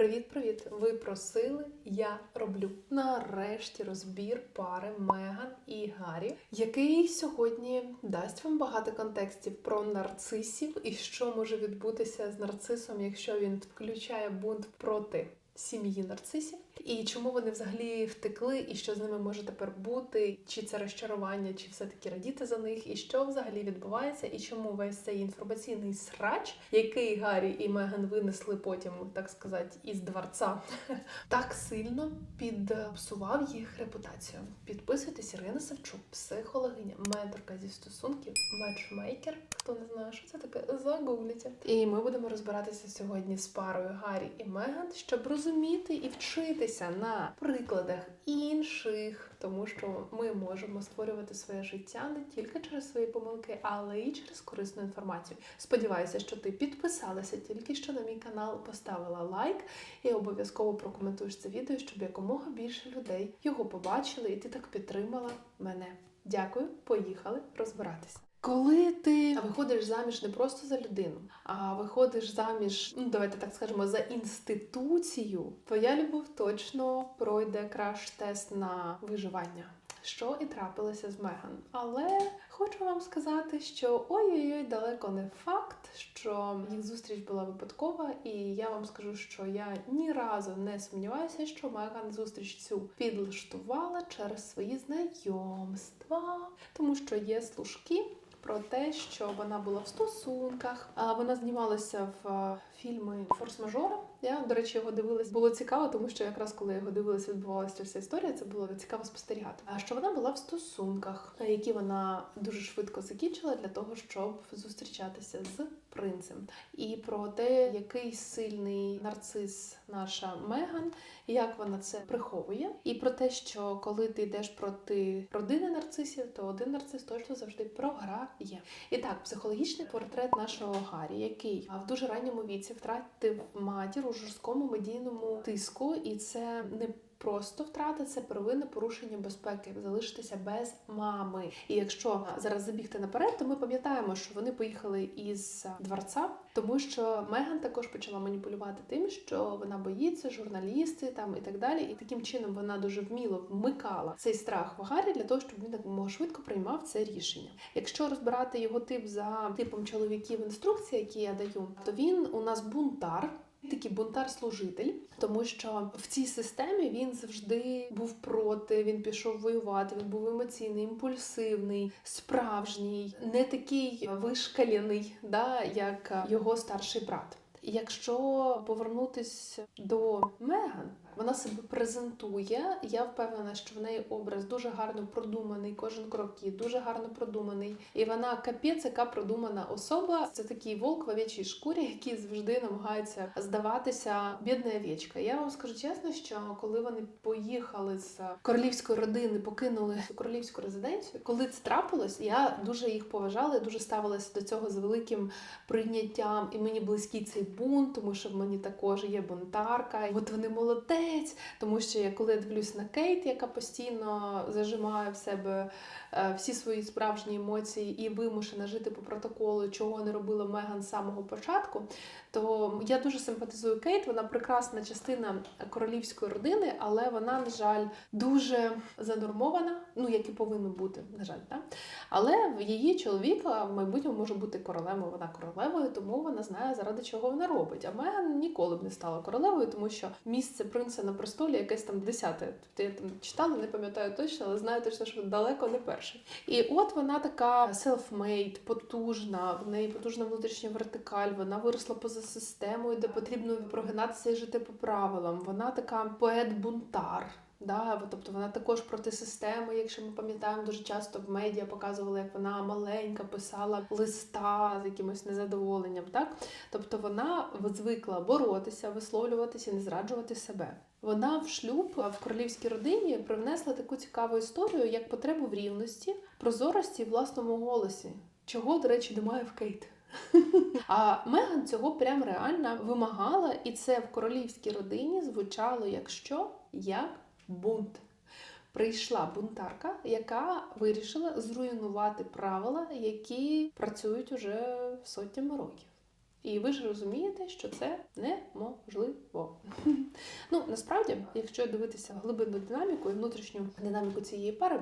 Привіт-привіт! Ви просили, я роблю. Нарешті розбір пари Меган і Гаррі, який сьогодні дасть вам багато контекстів про нарцисів і що може відбутися з нарцисом, якщо він включає бунт проти сім'ї нарцисів, і чому вони взагалі втекли, і що з ними може тепер бути, чи це розчарування, чи все-таки радіти за них, і що взагалі відбувається, і чому весь цей інформаційний срач, який Гаррі і Меган винесли потім, так сказати, із дворца, так сильно підпсував їх репутацію. Підписуйтесь, Ірина Савчук, психологиня, менторка зі стосунків, матчмейкер. Хто не знає, що це таке, загугліть. І ми будемо розбиратися сьогодні з парою Гаррі і Меган, щоб розуміти і вчитися на прикладах інших, тому що ми можемо створювати своє життя не тільки через свої помилки, але й через корисну інформацію. Сподіваюся, що ти підписалася тільки що на мій канал, поставила лайк і обов'язково прокоментуєш це відео, щоб якомога більше людей його побачили, і ти так підтримала мене. Дякую, поїхали розбиратися. Коли ти виходиш заміж не просто за людину, а виходиш заміж, ну давайте так скажемо, за інституцію, твоя любов точно пройде краш-тест на виживання. Що і трапилося з Меган. Але хочу вам сказати, що ой-ой-ой, далеко не факт, що їх зустріч була випадкова, і я вам скажу, що я ні разу не сумніваюся, що Меган зустріч цю підлаштувала через свої знайомства, тому що є служки. Про те, що вона була в стосунках, а вона знімалася в фільми Форс-мажора. Я, до речі, його дивилась. Було цікаво, тому що якраз коли його дивилася, відбувалася вся історія. Це було цікаво спостерігати. А що вона була в стосунках, які вона дуже швидко закінчила для того, щоб зустрічатися з принцем. І про те, який сильний нарцис наша Меган, як вона це приховує, і про те, що коли ти йдеш проти родини нарцисів, то один нарцис точно завжди програє. І так, психологічний портрет нашого Гаррі, який в дуже ранньому віці втратив матір у жорсткому медійному тиску, і це не Просто втрата це первинне порушення безпеки, залишитися без мами. І якщо зараз забігти наперед, то ми пам'ятаємо, що вони поїхали із дворца, тому що Меган також почала маніпулювати тим, що вона боїться, журналісти там і так далі. І таким чином вона дуже вміло вмикала цей страх в Гаррі для того, щоб він мого швидко приймав це рішення. Якщо розбирати його тип за типом чоловіків інструкції, які я даю, то він у нас бунтар. Такий бунтар-служитель, тому що в цій системі він завжди був проти, він пішов воювати, він був емоційний, імпульсивний, справжній, не такий вишкалений, да, як його старший брат. Якщо повернутися до Меган, вона себе презентує. Я впевнена, що в неї образ дуже гарно продуманий, кожен крок її дуже гарно продуманий. І вона капець, яка продумана особа. Це такий волк в овечій шкурі, який завжди намагається здаватися бідна овечка. Я вам скажу чесно, що коли вони поїхали з королівської родини, покинули королівську резиденцію, коли це трапилось, я дуже їх поважала, і дуже ставилася до цього з великим прийняттям. І мені близький цей бунт, тому що в мені також є бунтарка. От вони молодець, тому що я коли дивлюсь на Кейт, яка постійно зажимає в себе е, всі свої справжні емоції і вимушена жити по протоколу, чого не робила Меган з самого початку, то я дуже симпатизую Кейт. Вона прекрасна частина королівської родини, але вона, на жаль, дуже занормована, ну як і повинно бути, на жаль, так? але її чоловіка в майбутньому може бути королевою. Вона королевою, тому вона знає заради чого вона робить. А Меган ніколи б не стала королевою, тому що місце принца на престолі якесь там десяте. Тобто я там читала, не пам'ятаю точно, але знаю точно, що далеко не перший. І от вона така self-made, потужна, в неї потужна внутрішня вертикаль, вона виросла поза системою, де потрібно прогинатися і жити по правилам. Вона така поет-бунтар. Да, тобто вона також проти системи, якщо ми пам'ятаємо, дуже часто в медіа показували, як вона маленька писала листа з якимось незадоволенням. Так? Тобто вона звикла боротися, висловлюватися, не зраджувати себе. Вона в шлюб в королівській родині привнесла таку цікаву історію, як потребу в рівності, прозорості і власному голосі, чого, до речі, немає в Кейт. А Меган цього прям реально вимагала, і це в королівській родині звучало як що? Як бунт. Прийшла бунтарка, яка вирішила зруйнувати правила, які працюють уже сотнями років. І ви ж розумієте, що це неможливо. Ну насправді, якщо дивитися глибинну динаміку і внутрішню динаміку цієї пари,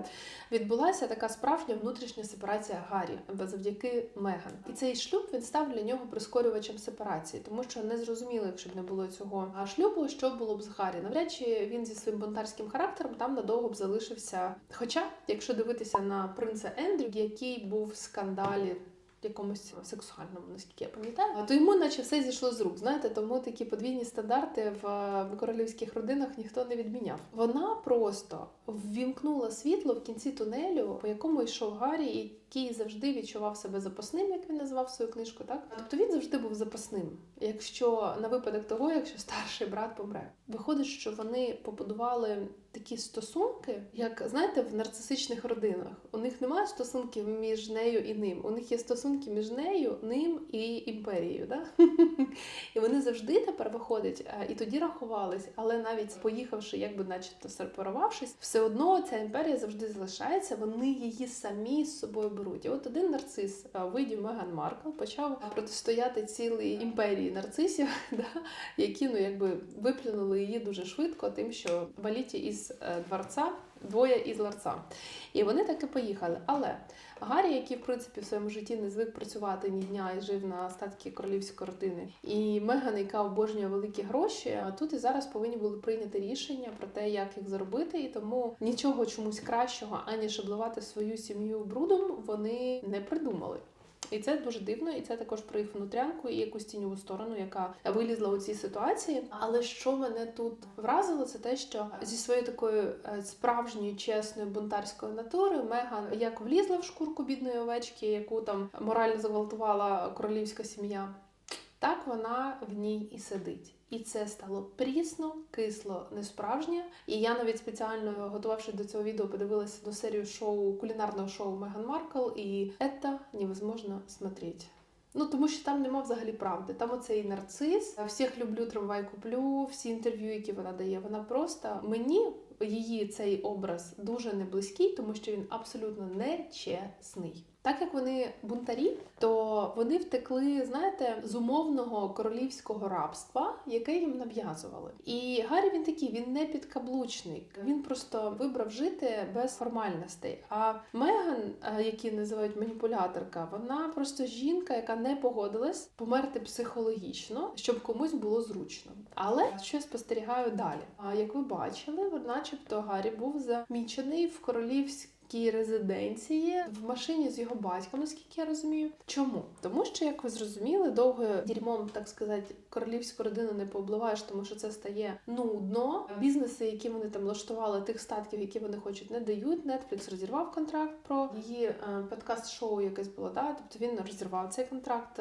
відбулася така справжня внутрішня сепарація Гаррі завдяки Меган. І цей шлюб він став для нього прискорювачем сепарації, тому що не зрозуміло, якщо б не було цього а шлюбу, що було б з Гаррі. Навряд чи він зі своїм бунтарським характером там надовго б залишився. Хоча, якщо дивитися на принца Ендрю, який був в скандалі. Якомусь сексуальному, наскільки я пам'ятаю, то йому наче все зійшло з рук. Знаєте, тому такі подвійні стандарти в королівських родинах ніхто не відміняв. Вона просто ввімкнула світло в кінці тунелю, по якому йшов Гаррі, який завжди відчував себе запасним, як він назвав свою книжку. Так тобто він завжди був запасним. Якщо на випадок того, якщо старший брат помре, виходить, що вони побудували такі стосунки, як знаєте, в нарцисичних родинах. У них немає стосунків між нею і ним. У них є стосунки між нею, ним і імперією. Да? І вони завжди тепер виходять е, і тоді рахувались, але навіть поїхавши, якби начебто сепарувавшись, все одно ця імперія завжди залишається. Вони її самі з собою беруть. І от один нарцис е, в виді Меган Маркл почав протистояти цілій імперії нарцисів, да? які ну якби виплюнули її дуже швидко, тим, що валіті із е, дворця. Двоє із ларца. І вони таки поїхали. Але Гаррі, який, в принципі, в своєму житті не звик працювати ні дня і жив на статки королівської родини, і Меган, яка обожнює великі гроші, тут і зараз повинні були прийняти рішення про те, як їх заробити, і тому нічого чомусь кращого, аніж обливати свою сім'ю брудом, вони не придумали. І це дуже дивно, і це також про їх внутрянку і якусь тіньову сторону, яка вилізла у цій ситуації. Але що мене тут вразило, це те, що зі своєю такою е, справжньою чесною бунтарською натури Меган як влізла в шкурку бідної овечки, яку там морально зґвалтувала королівська сім'я, так вона в ній і сидить. І це стало прісно, кисло, несправжнє. І я навіть спеціально готувавшись до цього відео, подивилася до серію шоу кулінарного шоу Меган Маркл, і це невозможно смотреть. Ну тому що там нема взагалі правди. Там оцей нарцис, всіх люблю, трамвай куплю, всі інтерв'ю, які вона дає. Вона просто мені її цей образ дуже не близький, тому що він абсолютно нечесний. Так як вони бунтарі, то вони втекли, знаєте, з умовного королівського рабства, яке їм нав'язували. І Гаррі він такий, він не підкаблучник. Він просто вибрав жити без формальностей. А Меган, які називають маніпуляторка, вона просто жінка, яка не погодилась померти психологічно, щоб комусь було зручно. Але що я спостерігаю далі? А як ви бачили, начебто Гаррі був замічений в королівській такій резиденції в машині з його батьком, наскільки я розумію. Чому? Тому що, як ви зрозуміли, довго дерьмом, так сказати, королівську родину не пообливаєш, тому що це стає нудно. Бізнеси, які вони там влаштували, тих статків, які вони хочуть, не дають. Netflix розірвав контракт про її е, подкаст-шоу, якесь було. Да? Тобто він розірвав цей контракт.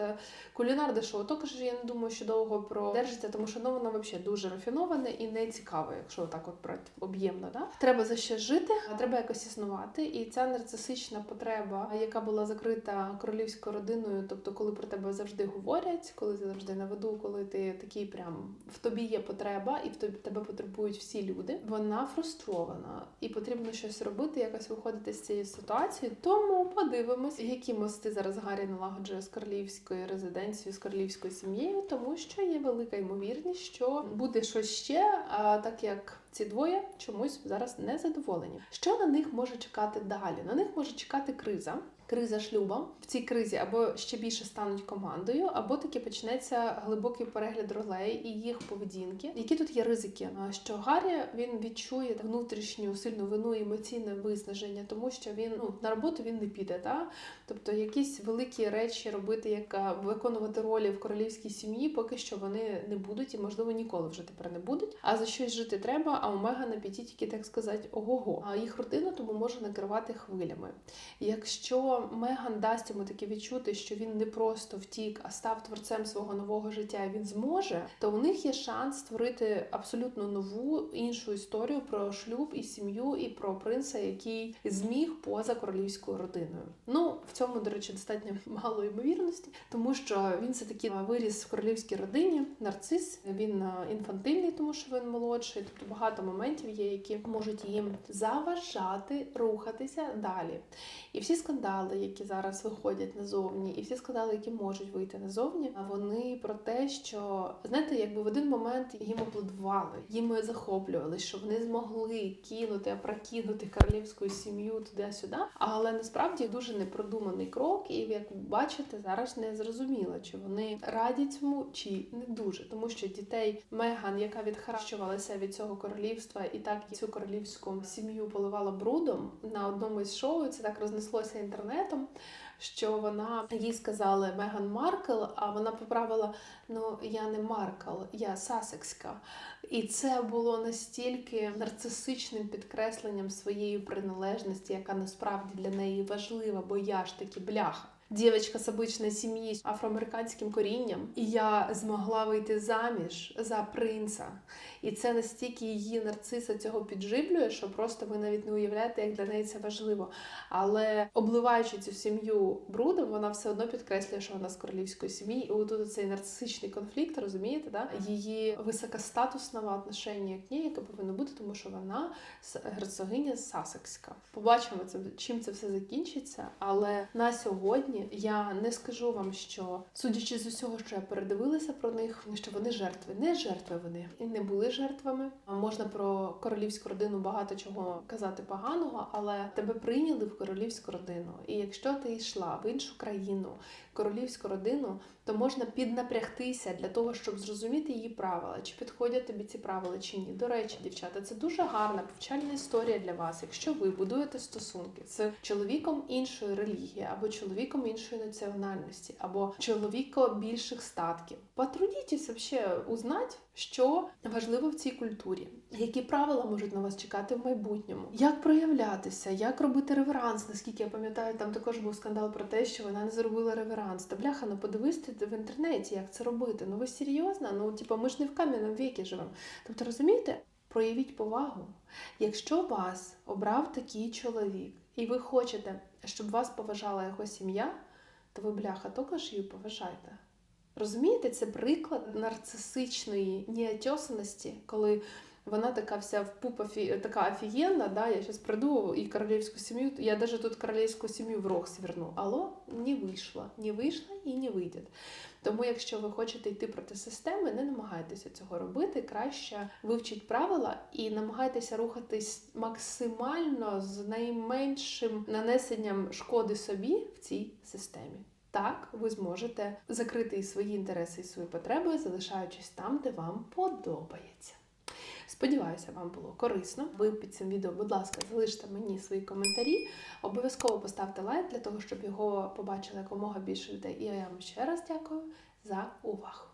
Кулінарне шоу також я не думаю, що довго продержиться, тому що ну, воно взагалі дуже рафіноване і не цікаве, якщо так от брати об'ємно. Да? Треба за що жити, а треба якось існувати. І ця нарцисична потреба, яка була закрита королівською родиною, тобто, коли про тебе завжди говорять, коли ти завжди на виду, коли ти такий прям в тобі є потреба, і в тобі тебе потребують всі люди. Вона фрустрована, і потрібно щось робити, якось виходити з цієї ситуації. Тому подивимось, які мости зараз Гаррі налагоджує з королівською резиденцією, з королівською сім'єю, тому що є велика ймовірність, що буде щось ще, а так як. Ці двоє чомусь зараз не задоволені. Що на них може чекати далі? На них може чекати криза. Криза шлюба в цій кризі або ще більше стануть командою, або таки почнеться глибокий перегляд ролей і їх поведінки. Які тут є ризики? Що Гаррі він відчує внутрішню сильну вину і емоційне виснаження, тому що він ну на роботу він не піде. Та тобто якісь великі речі робити, як виконувати ролі в королівській сім'ї, поки що вони не будуть і можливо ніколи вже тепер не будуть. А за щось жити треба. А у Мегана піті тільки так сказати ого-го. А їх родина тому може накривати хвилями. Якщо Меган дасть йому таке відчути, що він не просто втік, а став творцем свого нового життя, і він зможе, то у них є шанс створити абсолютно нову іншу історію про шлюб і сім'ю, і про принца, який зміг поза королівською родиною. Ну в цьому, до речі, достатньо мало ймовірності, тому що він все таки виріс в королівській родині, нарцис. Він інфантильний, тому що він молодший. Тобто багато моментів є, які можуть їм заважати рухатися далі. І всі скандали які зараз виходять назовні, і всі скандали, які можуть вийти назовні, вони про те, що знаєте, якби в один момент їм аплодували, їм захоплювали, що вони змогли кинути, опрокинути королівську сім'ю туди-сюди. Але насправді дуже непродуманий крок, і як бачите, зараз не зрозуміло, чи вони раді цьому, чи не дуже, тому що дітей Меган, яка відхарчувалася від цього королівства, і так цю королівську сім'ю поливала брудом на одному із шоу. Це так рознеслося інтернетом. Що вона їй сказали Меган Маркл, а вона поправила: ну я не Маркл, я Сасекська. І це було настільки нарцисичним підкресленням своєї приналежності, яка насправді для неї важлива, бо я ж таки бляха. Дівчинка з обичної сім'ї з афроамериканським корінням, і я змогла вийти заміж за принца. І це настільки її нарциса цього підживлює, що просто ви навіть не уявляєте, як для неї це важливо. Але обливаючи цю сім'ю брудом, вона все одно підкреслює, що вона з королівської сім'ї. І отут цей нарцисичний конфлікт, розумієте, да? її високостатусного отношення к ній, яке повинно бути, тому що вона герцогиня Сасекська. Побачимо це, чим це все закінчиться. Але на сьогодні я не скажу вам, що судячи з усього, що я передивилася про них, що вони жертви. Не жертви вони і не були жертвами. Можна про королівську родину багато чого казати поганого, але тебе прийняли в королівську родину. І якщо ти йшла в іншу країну, королівську родину, то можна піднапрягтися для того, щоб зрозуміти її правила, чи підходять тобі ці правила, чи ні. До речі, дівчата, це дуже гарна повчальна історія для вас, якщо ви будуєте стосунки з чоловіком іншої релігії, або чоловіком іншої національності, або чоловіком більших статків. Потрудітесь вообще узнати, що важливо в цій культурі, які правила можуть на вас чекати в майбутньому, як проявлятися, як робити реверанс. Наскільки я пам'ятаю, там також був скандал про те, що вона не зробила реверанс. Та бляха, ну подивись в інтернеті, як це робити. Ну ви серйозно? Ну типу, ми ж не в кам'яному вікі живемо. Тобто, розумієте, проявіть повагу. Якщо вас обрав такий чоловік, і ви хочете, щоб вас поважала його сім'я, то ви бляха також її поважайте. Розумієте, це приклад нарцисичної неотесаності, коли вона така вся в пуп офі... така офігенна, да, я зараз приду і королівську сім'ю, я навіть тут королівську сім'ю в рог сверну. Алло, не вийшло, не вийшло і не вийде. Тому, якщо ви хочете йти проти системи, не намагайтеся цього робити. Краще вивчіть правила і намагайтеся рухатись максимально з найменшим нанесенням шкоди собі в цій системі. Так, ви зможете закрити і свої інтереси і свої потреби, залишаючись там, де вам подобається. Сподіваюся, вам було корисно. Ви під цим відео, будь ласка, залиште мені свої коментарі. Обов'язково поставте лайк для того, щоб його побачили якомога більше людей. І я вам ще раз дякую за увагу.